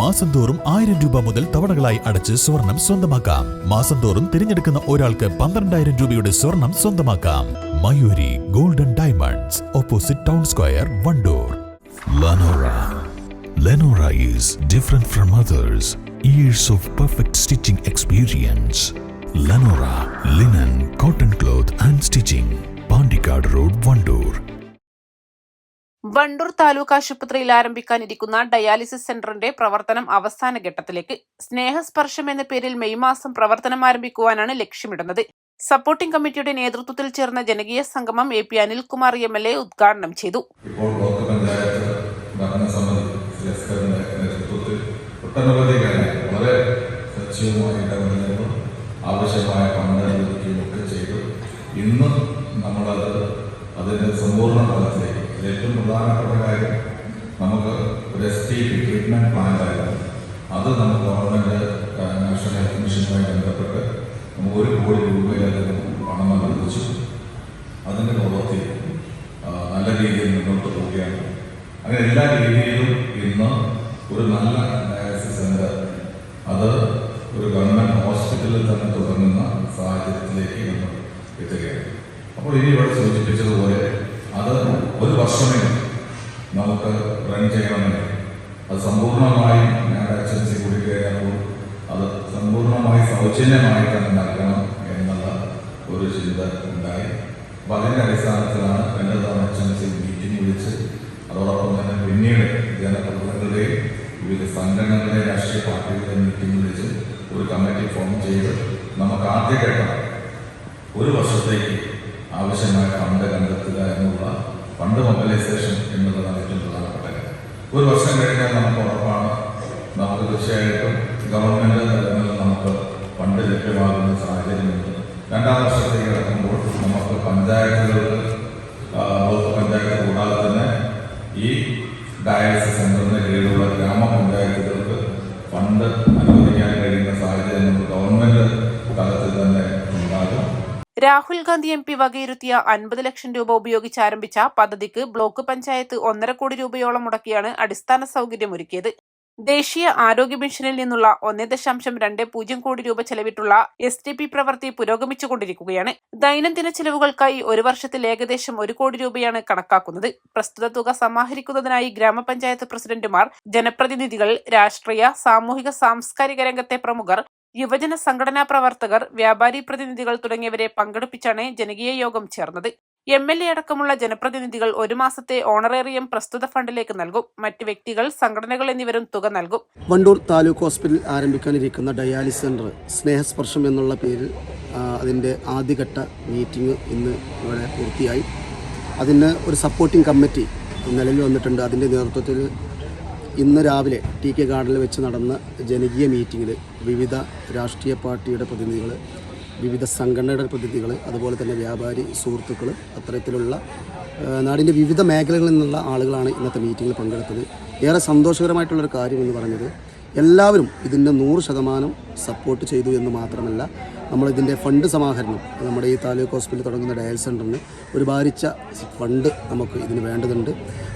മാസം തോറും ആയിരം രൂപ മുതൽ തവണകളായി അടച്ച് സ്വർണം സ്വന്തമാക്കാം. മാസം തോറും തിരഞ്ഞെടുക്കുന്ന ഒരാൾക്ക് പന്ത്രണ്ടായിരം രൂപയുടെ സ്വർണം സ്വന്തമാക്കാം. Mayuri golden diamonds opposite town square Wandoor. Lenora Lenora is different from others years of perfect stitching experience Lenora linen cotton cloth and stitching Pandikkad road Wandoor Wandoor taluk ആശുപത്രിയിൽ ആരംഭിക്കാനിരിക്കുന്ന ഡയാലിസിസ് സെന്ററിന്റെ പ്രവർത്തനം അവസാന ഘട്ടത്തിലേക്ക് സ്നേഹസ്പർശം എന്ന പേരിൽ മെയ് മാസം പ്രവർത്തനം ആരംഭിക്കുവാനാണ് ലക്ഷ്യമിടുന്നത്. സപ്പോർട്ടിംഗ് കമ്മിറ്റിയുടെ നേതൃത്വത്തിൽ ചേർന്ന ജനകീയ സംഗമം A P Anilkumar M L A ഉദ്ഘാടനം ചെയ്തു. ആവശ്യമായ ഇന്ന് അതിന്റെ സമ്പൂർണ ഏറ്റവും പ്രധാനപ്പെട്ട കാര്യം നമുക്ക് ഒരു എസ് ടി പി ട്രീറ്റ്മെന്റ് പ്ലാനായിരുന്നു അത് നമുക്ക് ഗവൺമെന്റ് നാഷണൽ ഹെൽത്ത് മിഷനുമായി ബന്ധപ്പെട്ട് നമുക്ക് ഒരു കോടി രൂപയിലധികം പണം അനുവദിച്ചു. അതിന്റെ പ്രവൃത്തി നല്ല രീതിയിൽ മുന്നോട്ട് പോവുകയാണ്. അങ്ങനെ എല്ലാ രീതിയിലും ഇന്ന് ഒരു നല്ല ഡയാലിസിസ് സെന്റർ അത് ഒരു ഗവൺമെന്റ് ഹോസ്പിറ്റലിൽ തന്നെ തുടങ്ങുന്ന സാഹചര്യത്തിലേക്ക് നമ്മൾ എത്തുകയാണ്. അപ്പോൾ ഇനി ഇവിടെ സൂചിപ്പിച്ചതുപോലെ വർഷമേ നമുക്ക് റൺ ചെയ്യണമെങ്കിൽ അത് സമ്പൂർണമായി ഞങ്ങളുടെ എക്സൻസി കൂടി അത് സമ്പൂർണമായി സൗജന്യമായി തന്നെ നൽകണം എന്നുള്ള ഒരു ചിന്ത ഉണ്ടായി. അപ്പൊ അതിന്റെ അടിസ്ഥാനത്തിലാണ് എന്നതാണ് എക്സൻസി മീറ്റിംഗ് വിളിച്ച് അതോടൊപ്പം തന്നെ പിന്നീട് ജനപ്രതിനിധികളുടെയും വിവിധ സംഘടനകളുടെയും രാഷ്ട്രീയ പാർട്ടികളുടെ മീറ്റിംഗ് വിളിച്ച് ഒരു കമ്മിറ്റി ഫോം ചെയ്ത് നമുക്ക് ആദ്യഘട്ടം ഒരു വർഷത്തേക്ക് ആവശ്യമായ ഫണ്ട് കണ്ടെത്തുക എന്നുള്ള ഫണ്ട് മൊബിലൈസേഷൻ എന്നുള്ളതാണ് ഏറ്റവും പ്രധാനപ്പെട്ട കാര്യം ഒരു വർഷം കഴിഞ്ഞാൽ നമുക്ക് ഉറപ്പാണ്. നമുക്ക് തീർച്ചയായിട്ടും ഗവൺമെന്റ് തലങ്ങളിൽ നമുക്ക് ഫണ്ട് ലഭ്യമാകുന്ന സാഹചര്യമുണ്ട്. രണ്ടാം വർഷത്തേക്ക് കിടക്കുമ്പോൾ നമുക്ക് പഞ്ചായത്തുകൾക്ക് പഞ്ചായത്ത് കൂടാതെ തന്നെ ഈ ഡയാലിസിസ് സെന്ററിന് കീഴിലുള്ള രാഹുൽ ഗാന്ധി എം പി വകയിരുത്തിയ അൻപത് ലക്ഷം രൂപ ഉപയോഗിച്ച് ആരംഭിച്ച പദ്ധതിക്ക് ബ്ലോക്ക് പഞ്ചായത്ത് ഒന്നര കോടി രൂപയോളം മുടക്കിയാണ് അടിസ്ഥാന സൗകര്യം ഒരുക്കിയത് ദേശീയ ആരോഗ്യ മിഷനിൽ നിന്നുള്ള ഒന്നേ ദശാംശം രണ്ട് പൂജ്യം കോടി രൂപ ചെലവിട്ടുള്ള എസ് ടി പി പ്രവൃത്തി പുരോഗമിച്ചുകൊണ്ടിരിക്കുകയാണ്. ദൈനംദിന ചെലവുകൾക്കായി ഒരു വർഷത്തിൽ ഏകദേശം ഒരു കോടി രൂപയാണ് കണക്കാക്കുന്നത്. പ്രസ്തുത തുക സമാഹരിക്കുന്നതിനായി ഗ്രാമപഞ്ചായത്ത് പ്രസിഡന്റുമാർ ജനപ്രതിനിധികൾ രാഷ്ട്രീയ സാമൂഹിക സാംസ്കാരിക രംഗത്തെ പ്രമുഖർ യുവജന സംഘടനാ പ്രവർത്തകർ വ്യാപാരി പ്രതിനിധികൾ തുടങ്ങിയവരെ പങ്കെടുപ്പിച്ചാണ് ജനകീയ യോഗം ചേർന്നത്. എം എൽ എ അടക്കമുള്ള ജനപ്രതിനിധികൾ ഒരു മാസത്തെ ഓണറേറിയം പ്രസ്തുത ഫണ്ടിലേക്ക് നൽകും. മറ്റ് വ്യക്തികൾ സംഘടനകൾ എന്നിവരും തുക നൽകും. വണ്ടൂർ താലൂക്ക് ഹോസ്പിറ്റലിൽ ആരംഭിക്കാനിരിക്കുന്ന ഡയാലിസ് സെന്റർ സ്നേഹസ്പർശം എന്നുള്ള പേരിൽ അതിന്റെ ആദ്യഘട്ട മീറ്റിംഗ് ഇന്ന് ഇവിടെ പൂർത്തിയായി. അതിന് ഒരു സപ്പോർട്ടിംഗ് കമ്മിറ്റി നിലവിൽ വന്നിട്ടുണ്ട്. അതിന്റെ നേതൃത്വത്തിൽ ഇന്ന് രാവിലെ ടി കെ ഗാർഡനിൽ വെച്ച് നടന്ന ജനകീയ മീറ്റിങ്ങിൽ വിവിധ രാഷ്ട്രീയ പാർട്ടിയുടെ പ്രതിനിധികൾ വിവിധ സംഘടനയുടെ പ്രതിനിധികൾ അതുപോലെ തന്നെ വ്യാപാരി സുഹൃത്തുക്കൾ അത്തരത്തിലുള്ള നാടിന്റെ വിവിധ മേഖലകളിൽ നിന്നുള്ള ആളുകളാണ് ഇന്നത്തെ മീറ്റിങ്ങിൽ പങ്കെടുത്തത്. ഏറെ സന്തോഷകരമായിട്ടുള്ളൊരു കാര്യം എന്ന് പറഞ്ഞത് എല്ലാവരും ഇതിന്റെ നൂറ് ശതമാനം സപ്പോർട്ട് ചെയ്തു എന്ന് മാത്രമല്ല നമ്മളിതിന്റെ ഫണ്ട് സമാഹരണം നമ്മുടെ ഈ താലൂക്ക് ഹോസ്പിറ്റലിൽ തുടങ്ങുന്ന ഡയൽ സെന്ററിന് ഒരു ഭാരിച്ച ഫണ്ട് നമുക്ക് ഇതിന് വേണ്ടതുണ്ട്.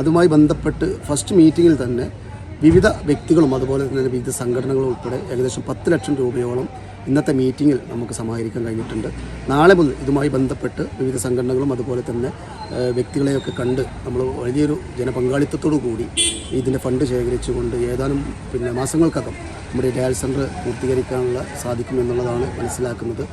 അതുമായി ബന്ധപ്പെട്ട് ഫസ്റ്റ് മീറ്റിങ്ങിൽ തന്നെ വിവിധ വ്യക്തികളും അതുപോലെ തന്നെ വിവിധ സംഘടനകളും ഉൾപ്പെടെ ഏകദേശം പത്ത് ലക്ഷം രൂപയോളം ഇന്നത്തെ മീറ്റിങ്ങിൽ നമുക്ക് സമാഹരിക്കാൻ കഴിഞ്ഞിട്ടുണ്ട്. നാളെ മുതൽ ഇതുമായി ബന്ധപ്പെട്ട് വിവിധ സംഘടനകളും അതുപോലെ തന്നെ വ്യക്തികളെയൊക്കെ കണ്ട് നമ്മൾ വലിയൊരു ജനപങ്കാളിത്തത്തോടു കൂടി ഇതിന്റെ ഫണ്ട് ശേഖരിച്ചുകൊണ്ട് ഏതാനും പിന്നെ മാസങ്ങൾക്കകം നമ്മുടെ ഡയൽ സെന്റർ പൂർത്തീകരിക്കാനുള്ള സാധിക്കുമെന്നുള്ളതാണ് മനസ്സിലാക്കുന്നത്.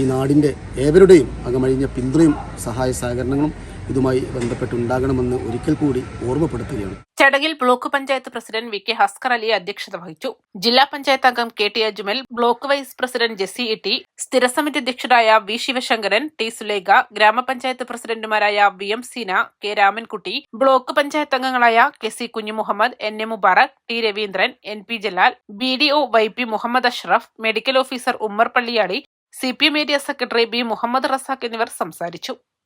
ഈ നാടിന്റെ ഏവരുടെയും അകമഴിഞ്ഞ പിന്തുണയും സഹായ സഹകരണങ്ങളും ഇതുമായി ബന്ധപ്പെട്ടുണ്ടാകണമെന്ന് ഒരിക്കൽ കൂടി ഓർമ്മപ്പെടുത്തുകയാണ്. ചടങ്ങിൽ block panchayat president V K Haskar Ali അധ്യക്ഷത വഹിച്ചു. ജില്ലാ പഞ്ചായത്ത് അംഗം K T Ajmal block vice president Jessy Itty സ്ഥിരസമിതി അധ്യക്ഷരായ വി ശിവശങ്കരൻ ടി സുലേഖ ഗ്രാമപഞ്ചായത്ത് പ്രസിഡന്റുമാരായ V M Seena K Ramankutty block panchayat അംഗങ്ങളായ K C Kunhumuhammed N A Mubarak T Raveendran N P Jalal B D O Y P Muhammed Ashraf medical officer Ummer Palliyadi C P M area secretary B Muhammed Razak എന്നിവർ സംസാരിച്ചു.